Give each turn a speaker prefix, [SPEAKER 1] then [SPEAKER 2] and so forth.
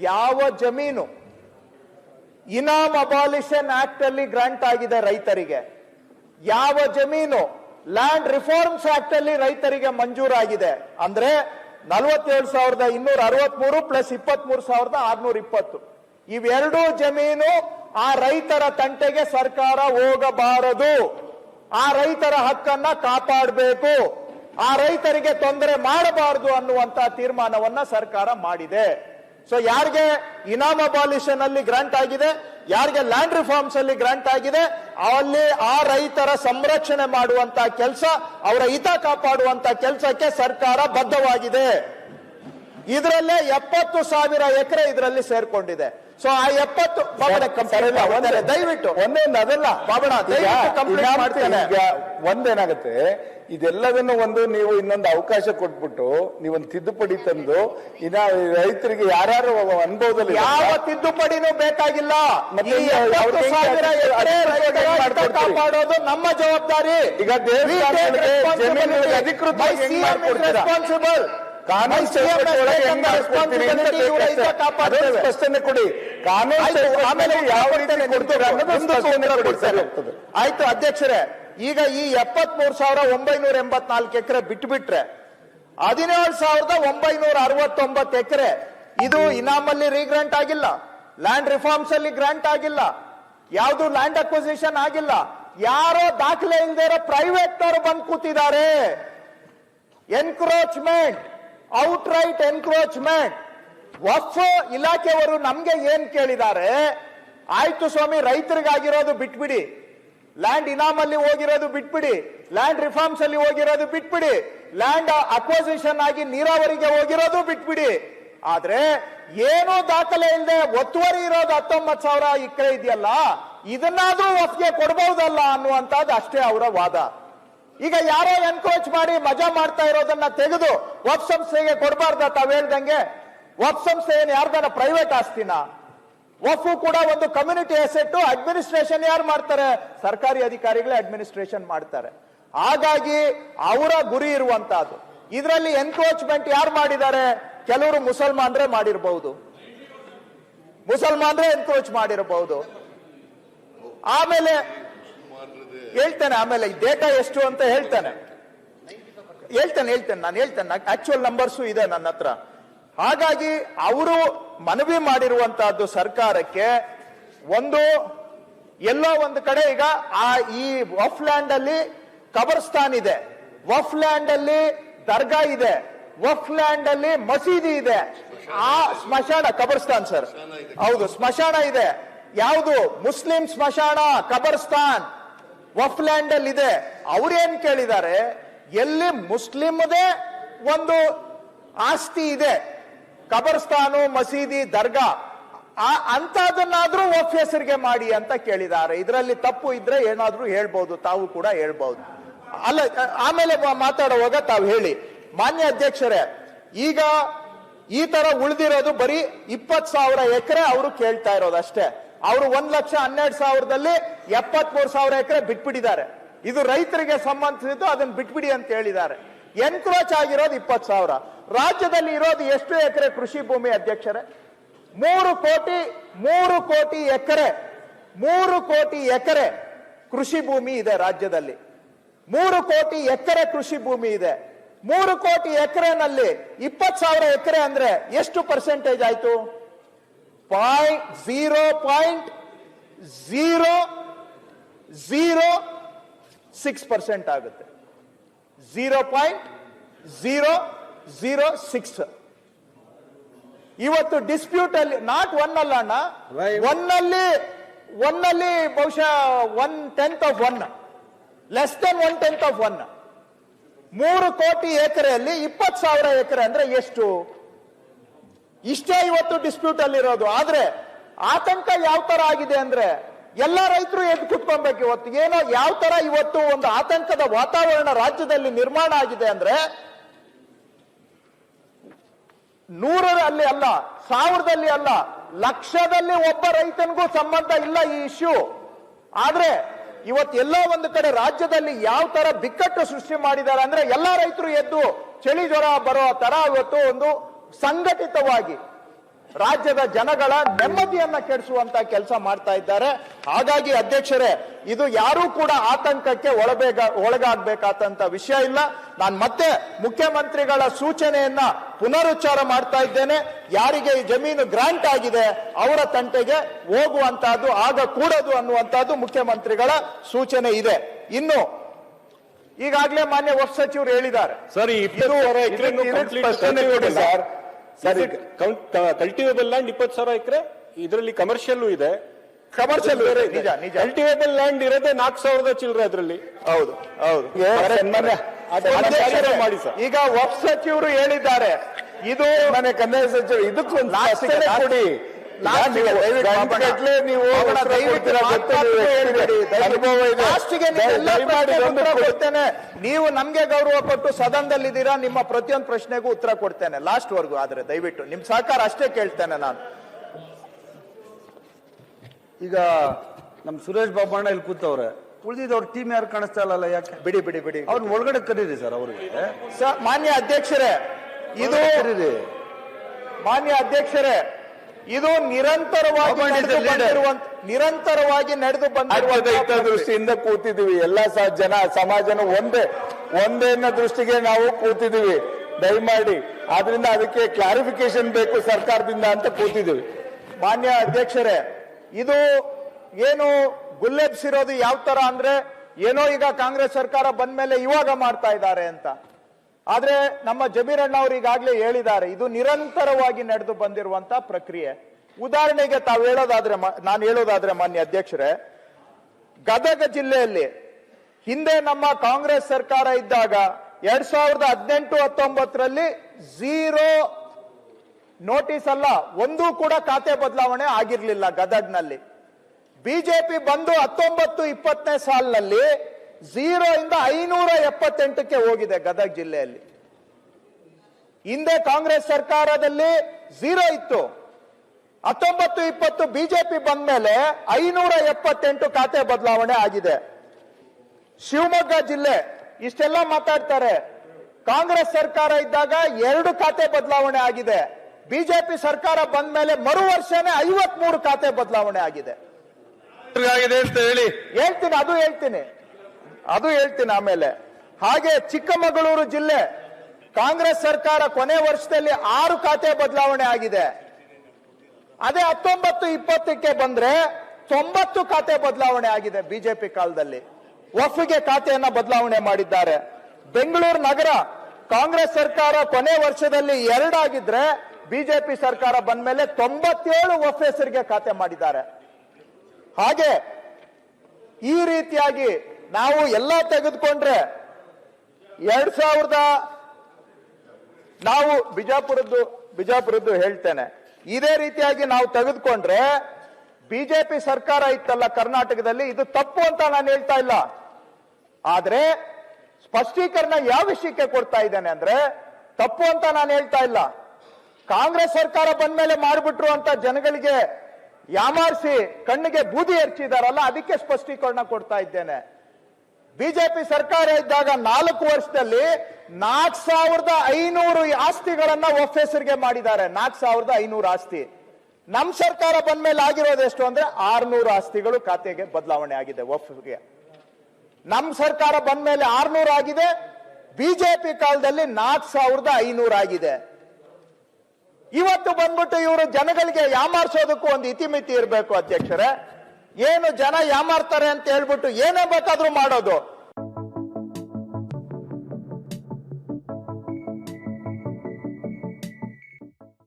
[SPEAKER 1] ಯಾವ ಜಮೀನು ಇನಾಮ್ abolition act ಅಲ್ಲಿ ಗ್ರಾಂಟ್ ಆಗಿದೆ ರೈತರಿಗೆ, ಯಾವ ಜಮೀನು ಲ್ಯಾಂಡ್ ರಿಫಾರ್ಮ್ಸ್ ಆಕ್ಟ್ ಅಲ್ಲಿ ರೈತರಿಗೆ ಮಂಜೂರಾಗಿದೆ ಅಂದ್ರೆ ನಲವತ್ತೇಳು ಸಾವಿರದ ಇನ್ನೂರ ಅರವತ್ಮೂರು ಪ್ಲಸ್ ಇಪ್ಪತ್ಮೂರು ಸಾವಿರದ ಆರ್ನೂರ ಇಪ್ಪತ್ತು. ಇವೆರಡೂ ಜಮೀನು ಆ ರೈತರ ತಂಟೆಗೆ ಸರ್ಕಾರ ಹೋಗಬಾರದು. ಆ ರೈತರ ಹಕ್ಕನ್ನ ಕಾಪಾಡಬೇಕು. ಆ ರೈತರಿಗೆ ತೊಂದರೆ ಮಾಡಬಾರದು ಅನ್ನುವಂತ ತೀರ್ಮಾನವನ್ನ ಸರ್ಕಾರ ಮಾಡಿದೆ. ಸೊ ಯಾರಿಗೆ ಇನಾಮ್ ಅಬಾಲಿಷನ್ ಅಲ್ಲಿ ಗ್ರಾಂಟ್ ಆಗಿದೆ, ಯಾರಿಗೆ ಲ್ಯಾಂಡ್ ರಿಫಾರ್ಮ್ಸ್ ಅಲ್ಲಿ ಗ್ರಾಂಟ್ ಆಗಿದೆ, ಅಲ್ಲಿ ಆ ರೈತರ ಸಂರಕ್ಷಣೆ ಮಾಡುವಂತ ಕೆಲಸ, ಅವರ ಹಿತ ಕಾಪಾಡುವಂತ ಕೆಲಸಕ್ಕೆ ಸರ್ಕಾರ ಬದ್ಧವಾಗಿದೆ. ಇದರಲ್ಲೇ ಎಪ್ಪತ್ತು ಸಾವಿರ ಎಕರೆ ಇದರಲ್ಲಿ ಸೇರ್ಕೊಂಡಿದೆ. ಸೊ ಆ ಎಪ್ಪತ್ತು ಬಾಬಣ ಕಂಪ್ಲೇಂಟ್ ಮಾಡ್ತಾರೆ. ದಯವಿಟ್ಟು.
[SPEAKER 2] ಒಂದೇ ಅದಲ್ಲ.
[SPEAKER 1] ಬಾಬಣ ದಯವಿಟ್ಟು ಕಂಪ್ಲೇಂಟ್ ಮಾಡ್ತೇನೆ.
[SPEAKER 2] ಈಗ ಒಂದೇನಾಗುತ್ತೆ ಇದೆಲ್ಲದನ್ನು ಒಂದು ನೀವು ಇನ್ನೊಂದು ಅವಕಾಶ ಕೊಟ್ಬಿಟ್ಟು ನೀವೊಂದು ತಿದ್ದುಪಡಿ ತಂದು ಇನ್ನ ರೈತರಿಗೆ ಯಾರು ಅನುಭವದಲ್ಲಿ
[SPEAKER 1] ಯಾವ ತಿದ್ದುಪಡಿನೂ ಬೇಕಾಗಿಲ್ಲ? ಕಾಪಾಡೋದು ನಮ್ಮ ಜವಾಬ್ದಾರಿ.
[SPEAKER 2] ಈಗ ಅಧಿಕೃತ ರೆಸ್ಪಾನ್ಸಿಬಲ್? ಕಾನೂನು ಸ್ಪಷ್ಟನೆ ಕೊಡಿ. ಕಾನೂನು
[SPEAKER 1] ಆಯ್ತು, ಆಮೇಲೆ
[SPEAKER 2] ಯಾವ ರೀತಿ ಕೊಡ್ತೀರಾ
[SPEAKER 1] ಆಯ್ತು ಅಧ್ಯಕ್ಷರೇ ಈಗ ಈ ಎಪ್ಪತ್ಮೂರು ಸಾವಿರ ಒಂಬೈನೂರ ಎಂಬತ್ನಾಲ್ಕು ಎಕರೆ ಬಿಟ್ಬಿಟ್ರೆ ಹದಿನೇಳು ಸಾವಿರದ ಒಂಬೈನೂರ ಅರವತ್ತೊಂಬತ್ತು ಎಕರೆ ಇದು ಇನಾಮಲ್ಲಿ ರೀಗ್ರಾಂಟ್ ಆಗಿಲ್ಲ. ಲ್ಯಾಂಡ್ ರಿಫಾರ್ಮ್ಸ್ ಅಲ್ಲಿ ಗ್ರಾಂಟ್ ಆಗಿಲ್ಲ. ಯಾವ್ದು ಲ್ಯಾಂಡ್ ಅಕ್ವಿಸಿಷನ್ ಆಗಿಲ್ಲ. ಯಾರೋ ದಾಖಲೆ ಇಲ್ಲದೆ ಇರೋ ಪ್ರೈವೇಟ್ ಬಂದ್ ಬಂದು ಕೂತಿದ್ದಾರೆ. ಎನ್ಕ್ರೋಚ್ಮೆಂಟ್ ಔಟ್ ರೈಟ್ ಎನ್ಕ್ರೋಚ್ಮೆಂಟ್ ವಫ್ ಇಲಾಖೆಯವರು ನಮ್ಗೆ ಏನ್ ಕೇಳಿದ್ದಾರೆ? ಆಯ್ತು ಸ್ವಾಮಿ, ರೈತರಿಗಾಗಿರೋದು ಬಿಟ್ಬಿಡಿ. ಲ್ಯಾಂಡ್ ಇನಾಮಲ್ಲಿ ಹೋಗಿರೋದು ಬಿಟ್ಬಿಡಿ. ಲ್ಯಾಂಡ್ ರಿಫಾರ್ಮ್ಸ್ ಅಲ್ಲಿ ಹೋಗಿರೋದು ಬಿಟ್ಬಿಡಿ. ಲ್ಯಾಂಡ್ ಅಪೋಸಿಷನ್ ಆಗಿ ನೀರಾವರಿಗೆ ಹೋಗಿರೋದು ಬಿಟ್ಬಿಡಿ. ಆದ್ರೆ ಏನೂ ದಾಖಲೆ ಇಲ್ಲದೆ ಒತ್ತುವರಿ ಇರೋದು ಹತ್ತೊಂಬತ್ತು ಸಾವಿರ ಎಕರೆ ಇದೆಯಲ್ಲ? ಇದನ್ನಾದ್ರೂ ವಫ್ಗೆ ಕೊಡಬಹುದಲ್ಲ ಅನ್ನುವಂಥದ್ದು ಅಷ್ಟೇ ಅವರ ವಾದ. ಈಗ ಯಾರೋ ಎನ್ಕ್ರೋಚ್ ಮಾಡಿ ಮಜಾ ಮಾಡ್ತಾ ಇರೋದನ್ನ ತೆಗೆದು ವಫ್ ಸಂಸ್ಥೆಗೆ ಕೊಡಬಾರ್ದ ತಾವ್ ಹೇಳ್ದಂಗೆ ವಫ್ ಸಂಸ್ಥೆ ಏನ್ ಯಾರ್ದಾನ ಪ್ರೈವೇಟ್ ಆಸ್ತಿನ ವಫ್ ಕೂಡ ಒಂದು ಕಮ್ಯುನಿಟಿ ಅಸೆಟ್ ಅಡ್ಮಿನಿಸ್ಟ್ರೇಷನ್ ಯಾರು ಮಾಡ್ತಾರೆ? ಸರ್ಕಾರಿ ಅಧಿಕಾರಿಗಳೇ ಅಡ್ಮಿನಿಸ್ಟ್ರೇಷನ್ ಮಾಡ್ತಾರೆ. ಹಾಗಾಗಿ ಅವರ ಗುರಿ ಇರುವಂತಹದ್ದು. ಇದರಲ್ಲಿ ಎನ್ಕ್ರೋಚ್ಮೆಂಟ್ ಯಾರು ಮಾಡಿದ್ದಾರೆ? ಕೆಲವರು ಮುಸಲ್ಮಾನ್ರೇ ಮಾಡಿರಬಹುದು ಮುಸಲ್ಮಾನ್ರೇ ಎನ್ಕ್ರೋಚ್ ಮಾಡಿರಬಹುದು ಆಮೇಲೆ ಹೇಳ್ತೇನೆ ಆಮೇಲೆ ಈ ಡೇಟಾ ಎಷ್ಟು ಅಂತ ಹೇಳ್ತಾನೆ. ಹೇಳ್ತಾನೆ ಹೇಳ್ತೇನೆ ನಾನು ಹೇಳ್ತೇನೆ ಆಕ್ಚುಯಲ್ ನಂಬರ್ಸು ಇದೆ ನನ್ನ ಹತ್ರ. ಹಾಗಾಗಿ ಅವರು ಮನವಿ ಮಾಡಿರುವಂತಹದ್ದು ಸರ್ಕಾರಕ್ಕೆ ಒಂದು ಎಲ್ಲೋ ಒಂದು ಕಡೆ ಈಗ ಆ ಈ ವಫ್ ಲ್ಯಾಂಡ್ ಅಲ್ಲಿ ಕಬರ್ಸ್ತಾನ್ ಇದೆ. ವಫ್ ಲ್ಯಾಂಡ್ ಅಲ್ಲಿ ದರ್ಗಾ ಇದೆ. ವಫ್ ಲ್ಯಾಂಡ್ ಅಲ್ಲಿ ಮಸೀದಿ ಇದೆ. ಆ ಸ್ಮಶಾನ ಕಬರ್ಸ್ತಾನ್ ಸರ್ ಹೌದು ಸ್ಮಶಾನ ಇದೆ. ಯಾವುದು? ಮುಸ್ಲಿಂ ಸ್ಮಶಾನ ಕಬರ್ಸ್ತಾನ್ ವಫ್ ಲ್ಯಾಂಡ್ ಅಲ್ಲಿ ಇದೆ. ಅವ್ರೇನ್ ಕೇಳಿದ್ದಾರೆ? ಎಲ್ಲಿ ಮುಸ್ಲಿಮದೇ ಒಂದು ಆಸ್ತಿ ಇದೆ. ಕಬರ್ಸ್ತಾನು, ಮಸೀದಿ, ದರ್ಗಾ. ಆ ಅಂತದನ್ನಾದ್ರೂ ವಫ್ ಹೆಸರಿಗೆ ಮಾಡಿ ಅಂತ ಕೇಳಿದ್ದಾರೆ. ಇದರಲ್ಲಿ ತಪ್ಪು ಇದ್ರೆ ಏನಾದ್ರೂ ಹೇಳ್ಬಹುದು ತಾವು ಕೂಡ ಹೇಳ್ಬಹುದು ಅಲ್ಲ, ಆಮೇಲೆ ಮಾತಾಡುವಾಗ ತಾವು ಹೇಳಿ. ಮಾನ್ಯ ಅಧ್ಯಕ್ಷರೇ, ಈಗ ಈ ತರ ಉಳಿದಿರೋದು ಬರೀ ಇಪ್ಪತ್ ಸಾವಿರ ಎಕರೆ ಅವರು ಕೇಳ್ತಾ ಇರೋದು ಅಷ್ಟೇ. ಅವರು ಒಂದ್ ಲಕ್ಷ ಹನ್ನೆರಡು ಸಾವಿರದಲ್ಲಿ ಎಪ್ಪತ್ ಮೂರು ಸಾವಿರ ಎಕರೆ ಬಿಟ್ಬಿಟ್ಟಿದ್ದಾರೆ. ಇದು ರೈತರಿಗೆ ಸಂಬಂಧಿಸಿದ್ದು ಅದನ್ನ ಬಿಟ್ಬಿಡಿ ಅಂತ ಹೇಳಿದ್ದಾರೆ. ಎನ್ಕ್ರೋಚ್ ಆಗಿರೋದು ಇಪ್ಪತ್ ಸಾವಿರ. ರಾಜ್ಯದಲ್ಲಿ ಇರೋದು ಎಷ್ಟು ಎಕರೆ ಕೃಷಿ ಭೂಮಿ ಅಧ್ಯಕ್ಷರೇ? ಮೂರು ಕೋಟಿ ಮೂರು ಕೋಟಿ ಎಕರೆ, ಮೂರು ಕೋಟಿ ಎಕರೆ ಕೃಷಿ ಭೂಮಿ ಇದೆ ರಾಜ್ಯದಲ್ಲಿ. ಮೂರು ಕೋಟಿ ಎಕರೆ ಕೃಷಿ ಭೂಮಿ ಇದೆ. ಮೂರು ಕೋಟಿ ಎಕರೆನಲ್ಲಿ ಇಪ್ಪತ್ ಸಾವಿರ ಎಕರೆ ಅಂದ್ರೆ ಎಷ್ಟು ಪರ್ಸೆಂಟೇಜ್ ಆಯ್ತು? Point zero point zero zero six percent ಆಗುತ್ತೆ. Zero point zero zero six ಇವತ್ತು ಡಿಸ್ಪ್ಯೂಟ್ ಅಲ್ಲಿ ನಾಟ್ ಒನ್ ಅಲ್ಲ ಅಣ್ಣ. ಒನ್ ಅಲ್ಲಿ ಒನ್ ಅಲ್ಲಿ ಬಹುಶಃ one tenth of one less than one tenth of one ಮೂರು ಕೋಟಿ ಎಕರೆಯಲ್ಲಿ ಇಪ್ಪತ್ತು ಸಾವಿರ ಎಕರೆ ಅಂದ್ರೆ ಎಷ್ಟು? ಇಷ್ಟೇ ಇವತ್ತು ಡಿಸ್ಪ್ಯೂಟ್ ಅಲ್ಲಿರೋದು ಆದ್ರೆ ಆತಂಕ ಯಾವ ತರ ಆಗಿದೆ ಅಂದ್ರೆ ಎಲ್ಲ ರೈತರು ಎದ್ದು ಕುತ್ಕೊಬೇಕು ಇವತ್ತು. ಏನೋ ಯಾವ ತರ ಇವತ್ತು ಒಂದು ಆತಂಕದ ವಾತಾವರಣ ರಾಜ್ಯದಲ್ಲಿ ನಿರ್ಮಾಣ ಆಗಿದೆ ಅಂದ್ರೆ ನೂರರಲ್ಲಿ ಅಲ್ಲ ಸಾವಿರದಲ್ಲಿ ಅಲ್ಲ, ಲಕ್ಷದಲ್ಲಿ ಒಬ್ಬ ರೈತನಿಗೂ ಸಂಬಂಧ ಇಲ್ಲ ಈ ಇಶ್ಯೂ ಆದ್ರೆ ಇವತ್ತು ಎಲ್ಲ ಒಂದು ಕಡೆ ರಾಜ್ಯದಲ್ಲಿ ಯಾವ ತರ ಬಿಕ್ಕಟ್ಟು ಸೃಷ್ಟಿ ಮಾಡಿದ್ದಾರೆ ಅಂದ್ರೆ ಎಲ್ಲಾ ರೈತರು ಎದ್ದು ಚಳಿ ಜ್ವರ ಬರೋ ತರ ಇವತ್ತು ಒಂದು ಸಂಘಟಿತವಾಗಿ ರಾಜ್ಯದ ಜನಗಳ ನೆಮ್ಮದಿಯನ್ನ ಕೆಡಿಸುವಂತ ಕೆಲಸ ಮಾಡ್ತಾ ಇದ್ದಾರೆ. ಹಾಗಾಗಿ ಅಧ್ಯಕ್ಷರೇ, ಇದು ಯಾರೂ ಕೂಡ ಆತಂಕಕ್ಕೆ ಒಳಬೇಗ, ಒಳಗಾಗಬೇಕಾದಂತ ವಿಷಯ ಇಲ್ಲ. ನಾನು ಮತ್ತೆ ಮುಖ್ಯಮಂತ್ರಿಗಳ ಸೂಚನೆಯನ್ನ ಪುನರುಚ್ಚಾರ ಮಾಡ್ತಾ ಇದ್ದೇನೆ. ಯಾರಿಗೆ ಈ ಜಮೀನು ಗ್ರಾಂಟ್ ಆಗಿದೆ, ಅವರ ತಂಟೆಗೆ ಹೋಗುವಂತಹದ್ದು, ಆಗ ಕೂಡದು ಅನ್ನುವಂತಹದ್ದು ಮುಖ್ಯಮಂತ್ರಿಗಳ ಸೂಚನೆ ಇದೆ. ಇನ್ನು ಈಗಾಗಲೇ ಮಾನ್ಯ ಉಪ ಸಚಿವರು ಹೇಳಿದ್ದಾರೆ.
[SPEAKER 3] ಸರ್ ಈ ಇಪ್ಪತ್ತು ಸಾವಿರ ಎಕರೆ
[SPEAKER 2] ಸರ್. ಸರ್,
[SPEAKER 3] ಕಲ್ಟಿವೇಬಲ್ ಲ್ಯಾಂಡ್ ಇಪ್ಪತ್ತು ಸಾವಿರ ಎಕರೆ ಇದರಲ್ಲಿ ಕಮರ್ಷಿಯಲ್ ಇದೆ.
[SPEAKER 1] ಕಮರ್ಷಿಯಲ್
[SPEAKER 3] ಬೇರೆ
[SPEAKER 1] ನಿಜ ನಿಜ.
[SPEAKER 3] ಕಲ್ಟಿವೇಬಲ್ ಲ್ಯಾಂಡ್ ಇರೋದೇ ನಾಲ್ಕು ಸಾವಿರದ ಚಿಲ್ಲರೆ ಅದರಲ್ಲಿ.
[SPEAKER 1] ಹೌದು ಹೌದು.
[SPEAKER 3] ಮಾಡಿ ಸರ್.
[SPEAKER 1] ಈಗ ಉಪ ಸಚಿವರು ಹೇಳಿದ್ದಾರೆ. ಇದು
[SPEAKER 2] ಮನೆ ಕನ್ನಡ ಸಚಿವರು ಇದಕ್ಕೊಂದು ಕೊಡಿ. ನೀವು
[SPEAKER 1] ನಮ್ಗೆ ಗೌರವ ಕೊಟ್ಟು ಸದನದಲ್ಲಿದ್ದೀರಾ ನಿಮ್ಮ ಪ್ರತಿಯೊಂದು ಪ್ರಶ್ನೆಗೂ ಉತ್ತರ ಕೊಡ್ತೇನೆ. ಲಾಸ್ಟ್ ವರ್ಗು ಆದ್ರೆ ದಯವಿಟ್ಟು. ನಿಮ್ ಸಹಕಾರ ಅಷ್ಟೇ ಕೇಳ್ತೇನೆ ನಾನು.
[SPEAKER 4] ಈಗ ನಮ್ ಸುರೇಶ್ ಬಾಬಣ್ಣ ಇಲ್ಲಿ ಕೂತವ್ರೆ. ಉಳಿದಿದ್ದವ್ರ ಟೀಮ್ ಯಾರು ಕಾಣಿಸ್ತಾ ಇಲ್ಲ ಯಾಕೆ?
[SPEAKER 1] ಬಿಡಿ ಬಿಡಿ ಬಿಡಿ
[SPEAKER 4] ಅವ್ರ ಒಳಗಡೆ ಕರೀರಿ ಸರ್ ಅವ್ರಿಗೆ.
[SPEAKER 1] ಮಾನ್ಯ ಅಧ್ಯಕ್ಷರೇ ಇದು ಮಾನ್ಯ ಅಧ್ಯಕ್ಷರೇ ಇದು ನಿರಂತರವಾಗಿ ನಡೆದು ಬಂದಿರುವಂತ ನಿರಂತರವಾಗಿ ನಡೆದು
[SPEAKER 2] ಬಂದಿರುವ
[SPEAKER 1] ಬಂದಿರುವಂತ
[SPEAKER 2] ದೃಷ್ಟಿಯಿಂದ ಕೂತಿದ್ದೀವಿ. ಎಲ್ಲಾ ಸಹ ಜನ ಸಮಾಜನ ಒಂದೇ ಒಂದೇ ಅನ್ನೋ ದೃಷ್ಟಿಗೆ ನಾವು ಕೂತಿದ್ದೀವಿ. ದಯಮಾಡಿ. ಆದ್ರಿಂದ ಅದಕ್ಕೆ ಕ್ಲಾರಿಫಿಕೇಶನ್ ಬೇಕು ಸರ್ಕಾರದಿಂದ ಅಂತ ಕೂತಿದ್ದೀವಿ.
[SPEAKER 1] ಮಾನ್ಯ ಅಧ್ಯಕ್ಷರೇ ಇದು ಏನು ಗುಲ್ಲೆಬ್ಸಿರೋದು ಯಾವ ತರ ಅಂದ್ರೆ ಏನೋ ಈಗ ಕಾಂಗ್ರೆಸ್ ಸರ್ಕಾರ ಬಂದ್ಮೇಲೆ ಇವಾಗ ಮಾಡ್ತಾ ಇದ್ದಾರೆ ಅಂತ. ಆದ್ರೆ ನಮ್ಮ ಜಮೀರಣ್ಣ ಅವರು ಈಗಾಗಲೇ ಹೇಳಿದ್ದಾರೆ, ಇದು ನಿರಂತರವಾಗಿ ನಡೆದು ಬಂದಿರುವಂತ ಪ್ರಕ್ರಿಯೆ. ಉದಾಹರಣೆಗೆ ತಾವು ಹೇಳೋದಾದ್ರೆ ನಾನು ಹೇಳೋದಾದ್ರೆ ಮಾನ್ಯ ಅಧ್ಯಕ್ಷರೇ, ಗದಗ ಜಿಲ್ಲೆಯಲ್ಲಿ ಹಿಂದೆ ನಮ್ಮ ಕಾಂಗ್ರೆಸ್ ಸರ್ಕಾರ ಇದ್ದಾಗ ಎರಡ್ ಸಾವಿರದ ಹದಿನೆಂಟು ಹತ್ತೊಂಬತ್ತರಲ್ಲಿ ಝೀರೋ ನೋಟಿಸ್ ಅಲ್ಲ, ಒಂದೂ ಕೂಡ ಖಾತೆ ಬದಲಾವಣೆ ಆಗಿರಲಿಲ್ಲ ಗದಗ್ನಲ್ಲಿ. ಬಿಜೆಪಿ ಬಂದು ಹತ್ತೊಂಬತ್ತು ಇಪ್ಪತ್ತನೇ ಸಾಲಿನಲ್ಲಿ ಝೀರೋ ಇಂದ ಐನೂರ ಎಪ್ಪತ್ತೆಂಟಕ್ಕೆ ಹೋಗಿದೆ ಗದಗ ಜಿಲ್ಲೆಯಲ್ಲಿ. ಹಿಂದೆ ಕಾಂಗ್ರೆಸ್ ಸರ್ಕಾರದಲ್ಲಿ ಝೀರೋ ಇತ್ತು. ಹತ್ತೊಂಬತ್ತು ಇಪ್ಪತ್ತು ಬಿಜೆಪಿ ಬಂದ ಮೇಲೆ ಐನೂರ ಎಪ್ಪತ್ತೆಂಟು ಖಾತೆ ಬದಲಾವಣೆ ಆಗಿದೆ. ಶಿವಮೊಗ್ಗ ಜಿಲ್ಲೆ ಇಷ್ಟೆಲ್ಲ ಮಾತಾಡ್ತಾರೆ. ಕಾಂಗ್ರೆಸ್ ಸರ್ಕಾರ ಇದ್ದಾಗ ಎರಡು ಖಾತೆ ಬದಲಾವಣೆ ಆಗಿದೆ. ಬಿಜೆಪಿ ಸರ್ಕಾರ ಬಂದ ಮೇಲೆ ಮರು ವರ್ಷನೇ ಐವತ್ ಮೂರು ಖಾತೆ ಬದಲಾವಣೆ ಆಗಿದೆ.
[SPEAKER 4] ಹೇಳಿ.
[SPEAKER 1] ಹೇಳ್ತೀನಿ ಅದು ಹೇಳ್ತೀನಿ. ಅದು ಹೇಳ್ತೀನಿ ಆಮೇಲೆ. ಹಾಗೆ ಚಿಕ್ಕಮಗಳೂರು ಜಿಲ್ಲೆ ಕಾಂಗ್ರೆಸ್ ಸರ್ಕಾರ ಕೊನೆ ವರ್ಷದಲ್ಲಿ ಆರು ಖಾತೆ ಬದಲಾವಣೆ ಆಗಿದೆ. ಅದೇ ಹತ್ತೊಂಬತ್ತು ಇಪ್ಪತ್ತಕ್ಕೆ ಬಂದ್ರೆ ತೊಂಬತ್ತು ಖಾತೆ ಬದಲಾವಣೆ ಆಗಿದೆ ಬಿಜೆಪಿ ಕಾಲದಲ್ಲಿ. ವಫ್ಗೆ ಖಾತೆಯನ್ನ ಬದಲಾವಣೆ ಮಾಡಿದ್ದಾರೆ. ಬೆಂಗಳೂರು ನಗರ ಕಾಂಗ್ರೆಸ್ ಸರ್ಕಾರ ಕೊನೆ ವರ್ಷದಲ್ಲಿ ಎರಡಾಗಿದ್ರೆ ಬಿಜೆಪಿ ಸರ್ಕಾರ ಬಂದ ಮೇಲೆ ತೊಂಬತ್ತೇಳು ವಫ್ ಹೆಸರಿಗೆ ಖಾತೆ ಮಾಡಿದ್ದಾರೆ. ಹಾಗೆ ಈ ರೀತಿಯಾಗಿ ನಾವು ಎಲ್ಲ ತೆಗೆದುಕೊಂಡ್ರೆ ಎರಡ್ ಸಾವಿರದ ನಾವು ಬಿಜಾಪುರದ್ದು ಬಿಜಾಪುರದ್ದು ಹೇಳ್ತೇನೆ. ಇದೇ ರೀತಿಯಾಗಿ ನಾವು ತೆಗೆದುಕೊಂಡ್ರೆ ಬಿಜೆಪಿ ಸರ್ಕಾರ ಇತ್ತಲ್ಲ ಕರ್ನಾಟಕದಲ್ಲಿ, ಇದು ತಪ್ಪು ಅಂತ ನಾನು ಹೇಳ್ತಾ ಇಲ್ಲ. ಆದ್ರೆ ಸ್ಪಷ್ಟೀಕರಣ ಯಾವ ವಿಷಯಕ್ಕೆ ಕೊಡ್ತಾ ಇದ್ದೇನೆ ಅಂದ್ರೆ ತಪ್ಪು ಅಂತ ನಾನು ಹೇಳ್ತಾ ಇಲ್ಲ. ಕಾಂಗ್ರೆಸ್ ಸರ್ಕಾರ ಬಂದ್ಮೇಲೆ ಮಾಡಿಬಿಟ್ರು ಅಂತ ಜನಗಳಿಗೆ ಯಾಮಾರಿಸಿ ಕಣ್ಣಿಗೆ ಬೂದಿ ಎರಚಿದಾರಲ್ಲ, ಅದಕ್ಕೆ ಸ್ಪಷ್ಟೀಕರಣ ಕೊಡ್ತಾ ಇದ್ದೇನೆ. ಬಿಜೆಪಿ ಸರ್ಕಾರ ಇದ್ದಾಗ ನಾಲ್ಕು ವರ್ಷದಲ್ಲಿ ನಾಲ್ಕು ಸಾವಿರದ ಐನೂರು ಆಸ್ತಿಗಳನ್ನ ಒಫ್ ಮಾಡಿದ್ದಾರೆ. ನಾಲ್ಕು ಸಾವಿರದ ಐನೂರು ಆಸ್ತಿ. ನಮ್ ಸರ್ಕಾರ ಬಂದ ಮೇಲೆ ಆಗಿರೋದು ಎಷ್ಟು ಅಂದ್ರೆ ಆರ್ನೂರು ಆಸ್ತಿಗಳು ಖಾತೆಗೆ ಬದಲಾವಣೆ ಆಗಿದೆ ಒಫ್ಗೆ ನಮ್ ಸರ್ಕಾರ ಬಂದ ಮೇಲೆ ಆರ್ನೂರು ಆಗಿದೆ. ಬಿಜೆಪಿ ಕಾಲದಲ್ಲಿ ನಾಲ್ಕು ಸಾವಿರದ ಐನೂರು ಆಗಿದೆ. ಇವತ್ತು ಬಂದ್ಬಿಟ್ಟು ಇವರು ಜನಗಳಿಗೆ ಯಾಮಾರ್ಸೋದಕ್ಕೂ ಒಂದು ಇತಿಮಿತಿ ಇರಬೇಕು ಅಧ್ಯಕ್ಷರೇ. ಏನು ಜನ ಯಾಮಾರ್ತಾರೆ ಅಂತ ಹೇಳ್ಬಿಟ್ಟು ಏನೇ ಬೇಕಾದ್ರೂ ಮಾಡೋದು.